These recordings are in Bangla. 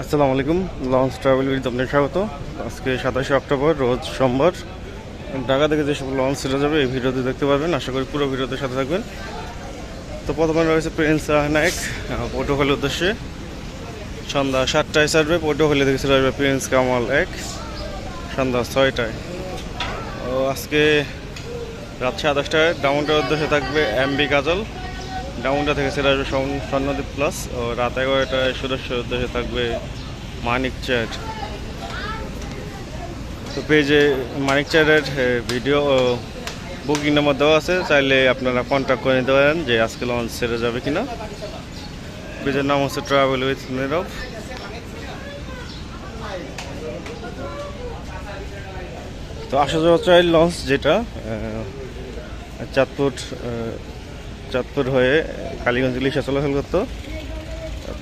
আসসালামু আলাইকুম লঞ্চ ট্রাভেল উইথ আপনাকে স্বাগত। আজকে সাতাশে অক্টোবর, রোজ সোমবার। ঢাকা থেকে যেসব লঞ্চ ছেড়ে যাবে, এই ভিডিওতে দেখতে পারবেন। আশা করি পুরো ভিডিওতে সাথে থাকবেন। তো প্রথমে রয়েছে প্রিন্স নায়ক পটুয়াখালীর উদ্দেশ্যে। সন্ধ্যা সাতটায় ছাড়বে পটুয়াখালী থেকে ছেড়ে আসবে প্রিন্স কামাল এক সন্ধ্যা ছয়টায়। ও আজকে রাত সাড়ে দশটায় ডাউনটার উদ্দেশ্যে থাকবে এমবি কাজল ডাউনটা থেকে ছেড়ে আসবে স্বর্ণ- স্বর্ণদ্বীপ প্লাস ও রাত এগারোটায় সুদর্শন উদ্দেশ্যে থাকবে মানিক চ্যাট। তো পেজে মানিক চ্যাটের ভিডিও বুকিং নাম্বার দেওয়া আছে, চাইলে আপনারা কন্ট্যাক্ট করে নিতে পারেন যে আজকে লঞ্চ ছেড়ে যাবে কিনা। পেজের নাম হচ্ছে ট্রাভেল উইথ নীরব তো আসা যাওয়া চাই লঞ্চ যেটা চাঁদপুর চাঁদপুর হয়ে কালীগঞ্জ ইলিশা চলাচল করতো।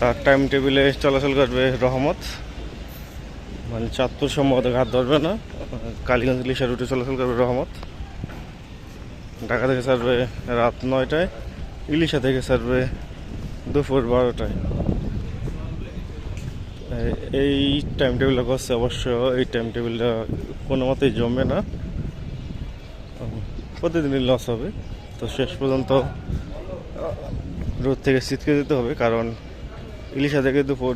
তার টাইম টেবিলে চলাচল করবে রহমত। মানে চাঁদপুর সম্ভবত ঘাট ধরবে না। কালীগঞ্জ ইলিশা রুটে চলাচল করবে রহমত। ঢাকা থেকে ছাড়বে রাত নয়টায়। ইলিশা থেকে ছাড়বে দুপুর বারোটায়। এই টাইম টেবিলটা করছে অবশ্য, এই টাইম টেবিলটা কোনো মতেই জমবে না। প্রতিদিনই লস হবে। তো শেষ পর্যন্ত রোদ থেকে শীতকে দিতে হবে, কারণ ইলিশা থেকে দুপুর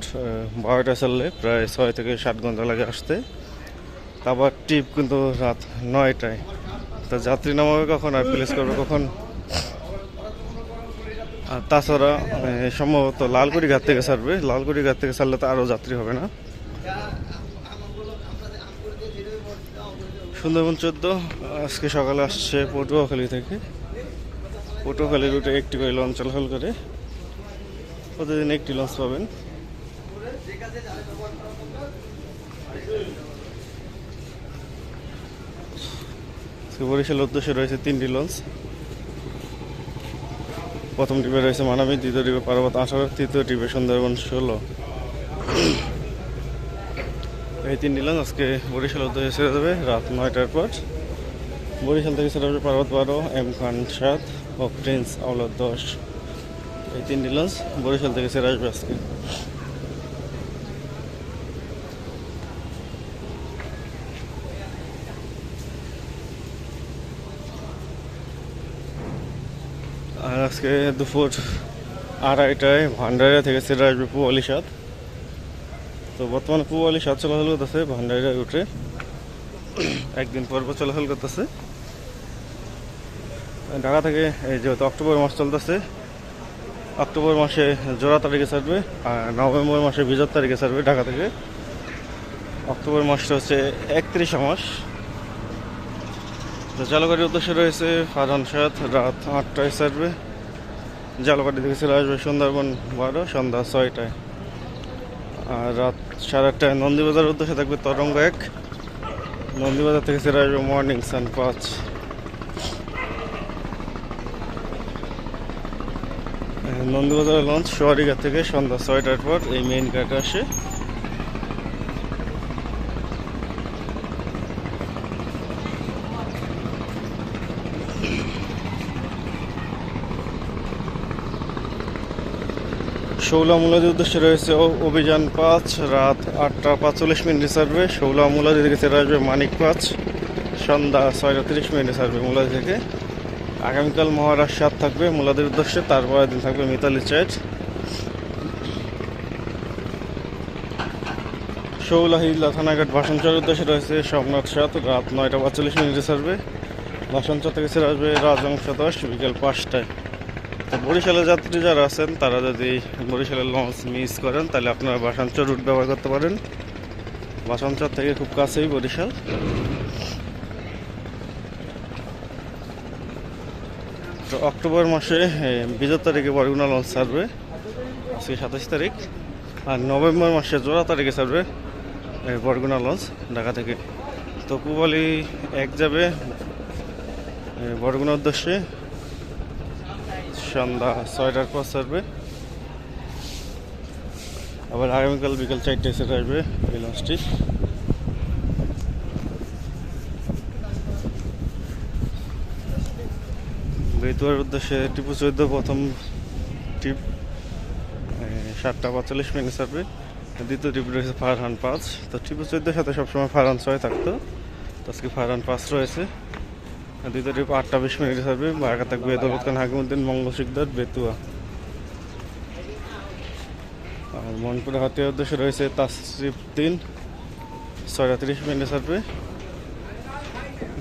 বারোটা চললে প্রায় ছয় থেকে সাত ঘণ্টা লাগে আসতে। তারপর টিপ কিন্তু রাত নয়টায়। তো যাত্রী নামাবে কখন আর প্লেস করবে কখন? আর তাছাড়া সম্ভবত লালকুড়ি ঘাট থেকে ছাড়বে। লালকুড়ি ঘাট থেকে ছাড়লে তো আরও যাত্রী হবে না। সুন্দরবন চোদ্দ, আজকে সকালে আসছে পটুয়াখালী থেকে। পটুয়াখালী রুটে একটি করে লঞ্চ চলাচল করে। প্রতিদিন একটি লঞ্চ পাবেন। আজকে বরিশালের উদ্দেশ্যে রয়েছে তিনটি লঞ্চ প্রথম টিপে রয়েছে মানাবী, দ্বিতীয় টিপে পার্বত আঠারো তৃতীয় টিপে সুন্দরবন ষোলো। এই তিনটি লঞ্চ আজকে বরিশাল উদ্দেশ্যে ছেড়ে দেবে রাত নয়টার পর। বরিশাল থেকে ছেড়ে যাবে পার্বত বারো, এম খান সাত। ও প্রিন্স আউলাদ দশ। এই তিনটি লঞ্চ বরিশাল থেকে ছেড়ে আসবে আজকে। আর আজকে দুপুর আড়াইটায় ভান্ডারিয়া থেকে ছেড়ে আসবে পুয়ালি সাত তো বর্তমানে পুয়ালি সাত চলাচল করতেছে ভান্ডারিয়া উঠে। একদিন পর পর চলাচল করতেছে। ঢাকা থেকে এই যেহেতু অক্টোবর মাস চলতেছে, অক্টোবর মাসে জোড়া তারিখে ছাড়বে আর নভেম্বর মাসে বিজয় তারিখে ছাড়বে ঢাকা থেকে। অক্টোবর মাসটা হচ্ছে একত্রিশ মাস। তো উদ্দেশ্যে রয়েছে ফারহান সাত রাত আটটায় ছাড়বে। জালকাটি থেকে চলে আসবে সুন্দরবন বারো, সন্ধ্যা ছয়টায়। আর রাত সাড়ে আটটায় নন্দীবাজার উদ্দেশ্যে থাকবে তরঙ্গ এক। নন্দীবাজার থেকে ছেড়ে আসবে মর্নিং সান পাঁচ। নন্দীবাজারের লঞ্চ সোয়ারিঘাট থেকে সন্ধ্যা ছয়টার পর এই মেইন ঘাটে আসে। শৌলা মুলাদির উদ্দেশ্যে রয়েছে অভিযান পাঁচ, রাত আটটা পাঁচচল্লিশ মিনিটে ছাড়বে। শৌলা মুলাদি থেকে ছেড়ে আসবে মানিক পাঁচ, সন্ধ্যা ছয়টা তিরিশ মিনিটে ছাড়বে মুলাদি থেকে। আগামীকাল মহারাজ সাত থাকবে, মুলাদির উদ্দেশ্যে তারপরের দিন থাকবে মিতালি চ্যাট। শৌলা হিজলা থানাঘাট ভাষণচর উদ্দেশ্যে রয়েছে সোমনাথ সাত, রাত নয়টা পাঁচচল্লিশ মিনিটে ছাড়বে। ভাষণচর থেকে ছেড়ে আসবে রাজংশ দশ বিকেল পাঁচটায়। তো বরিশালের যাত্রী যারা আছেন, তারা যদি বরিশালের লঞ্চ মিস করেন, তাহলে আপনারা বাসাঞ্চর রুট ব্যবহার করতে পারেন। বাসাঞ্চর থেকে খুব কাছেই বরিশাল। তো অক্টোবর মাসে বিজয় তারিখে বরগুনা লঞ্চ ছাড়বে। আজকে সাতাশ তারিখ। আর নভেম্বর মাসে জোড়া তারিখে ছাড়বে বরগুনা লঞ্চ ঢাকা থেকে। তো পুবালি এক যাবে বরগুনা উদ্দেশ্যে। সন্ধ্যা ছয়টার পর ছাড়বে। আবার আগামীকাল বিকাল চারটায় সেটা আসবে এই লঞ্চটি বেতুয়ার উদ্দেশ্যে টিপু চৌদ্দ প্রথম টিপ সাতটা পঁয়তাল্লিশ মিনিট সার্ভে দ্বিতীয় ট্রিপ রয়েছে ফারহান পাঁচ। তো টিপু চোদ্দোর সাথে সবসময় ফারহান ছয় থাকতো। তো আজকে ফারহান পাঁচ রয়েছে। দ্বিতীয় ট্রিপ আটটা বিশ মিনিট সার্ভে বারাকা থাকবে দৌলত খান হাকিমুদ্দিন মঙ্গল শিকদার বেতুয়া। আর মনপুরে হাতিয়ার উদ্দেশ্যে রয়েছে তাসরিফ তিন। ছয়টা তিরিশ মিনিট সার্ভে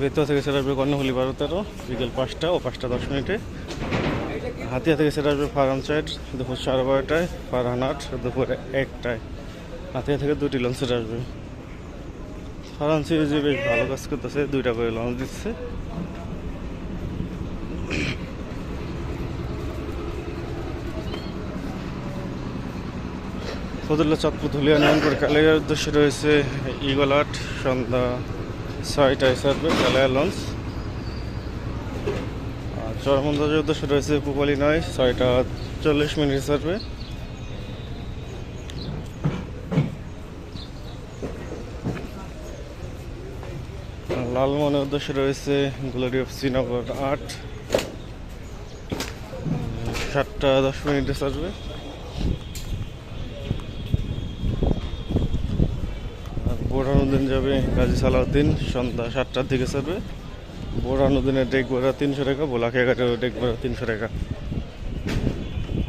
বেতুয়া থেকে সেটা আসবে কর্ণফুলি বারো তেরো, বিকেল পাঁচটা ও পাঁচটা দশ মিনিটে। হাতিয়া থেকে সেটা আসবে ফারহান চাইড দুপুর সাড়ে বারোটায়, ফারহান আট, দুপুর একটায়। হাতিয়া থেকে দুটি লঞ্চের আসবে। ফারহান সিরিজে বেশ ভালো কাজ করতেছে, দুইটা করে লঞ্চ দিচ্ছে। ফজুল্লাহ চাঁদপুর ধুলিয়া নয়নপুর কালিয়ার উদ্দেশ্যে রয়েছে ইগল আট সন্ধ্যা ছয়টায় সার্ভে কালিয়া লঞ্চ চরমন্দাজের উদ্দেশ্যে রয়েছে পুপালি নয় ছয়টা চল্লিশ মিনিট আর লালমনের উদ্দেশ্যে রয়েছে গ্লোরি অফ শ্রীনগর আট। সাতটা দশ মিনিটে সার্ভে আর বোরানুদ্দিন যাবে গাজী সালাউদ্দিন, সন্ধ্যা সাতটার দিকে ছাড়বে। বোরানুদ্দিনের ডেক তিনশো টাকা বোলাখিয়াঘাটের ডেক ভাড়া তিনশো টাকা।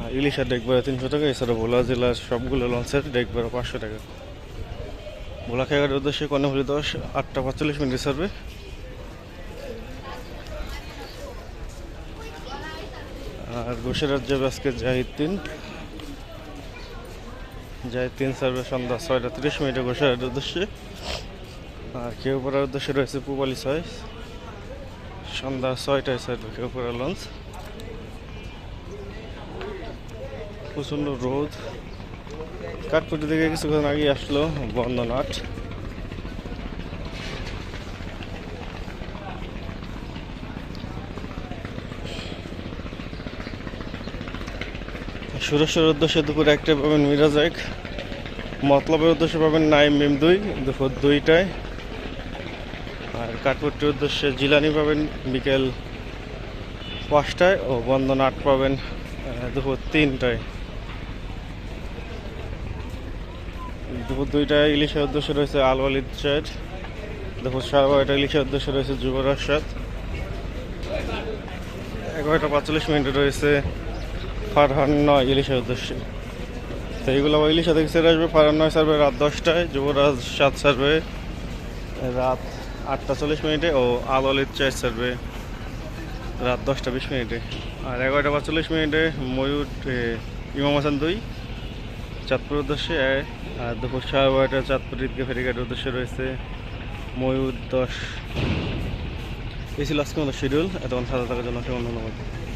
আর ইলিশার ডেক ভাড়া তিনশো টাকা, এছাড়া ভোলা জেলার সবগুলো লঞ্চের ডেক পাঁচশো টাকা। বোলাখিয়াঘাটের উদ্দেশ্যে কর্ণফুলি দশ, আটটা পাঁচচল্লিশ মিনিট ছাড়বে। আর গোসেরাত যাবে আজকে জাহিদ তিন। যাই তিন সার্ভে সন্ধ্যা ছয়টা তিরিশ মিনিটে গোসাইয়ের উদ্দেশ্যে। আর কেউ পড়ার উদ্দেশ্যে রয়েছে পুবালি ছয় সন্ধ্যা ছয়টায় সার্ভে পড়ার লঞ্চ প্রচণ্ড রোদ। কাঠপুটি থেকে কিছুক্ষণ আগে আসলো বন্দন আট সুরেশ্বর উদ্দেশ্যে দুপুর একটা পাবেন মিরাজ এক। মতলবের উদ্দেশ্যে পাবেন নাইম মিম দুই, দুপুর দুইটায়। আর কাঠপুরটির উদ্দেশ্যে জিলানি পাবেন বিকেল পাঁচটায় ও বন্দন আট পাবেন দুপুর তিনটায়। দুপুর দুইটায় ইলিশের উদ্দেশ্যে রয়েছে আল ওয়ালিদ চার দুপুর সাড়ে বারোটা ইলিশের উদ্দেশ্যে রয়েছে যুবরাজ সাত এগারোটা পাঁচচল্লিশ মিনিটে রয়েছে ফারহান নয় ইলিশের উদ্দেশ্যে। তো এইগুলো ইলিশা থেকে সেরে আসবে ফারহান নয় সার্ভে রাত দশটায়, যুবরাজ সাত সার্ভে রাত আটটা চল্লিশ মিনিটে ও আল অলিদ চার সার্ভে রাত দশটা বিশ মিনিটে। আর এগারোটা পাঁচচল্লিশ মিনিটে ময়ূর ইমাম হাসান দুই, চাঁদপুর উদ্দেশ্যে আর দুপুর সাড়ে বারোটা চাঁদপুর ঈদকে ফেরিঘাটের উদ্দেশ্যে রয়েছে ময়ূর দশ। এই ছিল আজকে আমাদের শিডিউল এতক্ষণ সাথে থাকার জন্য অসংখ্য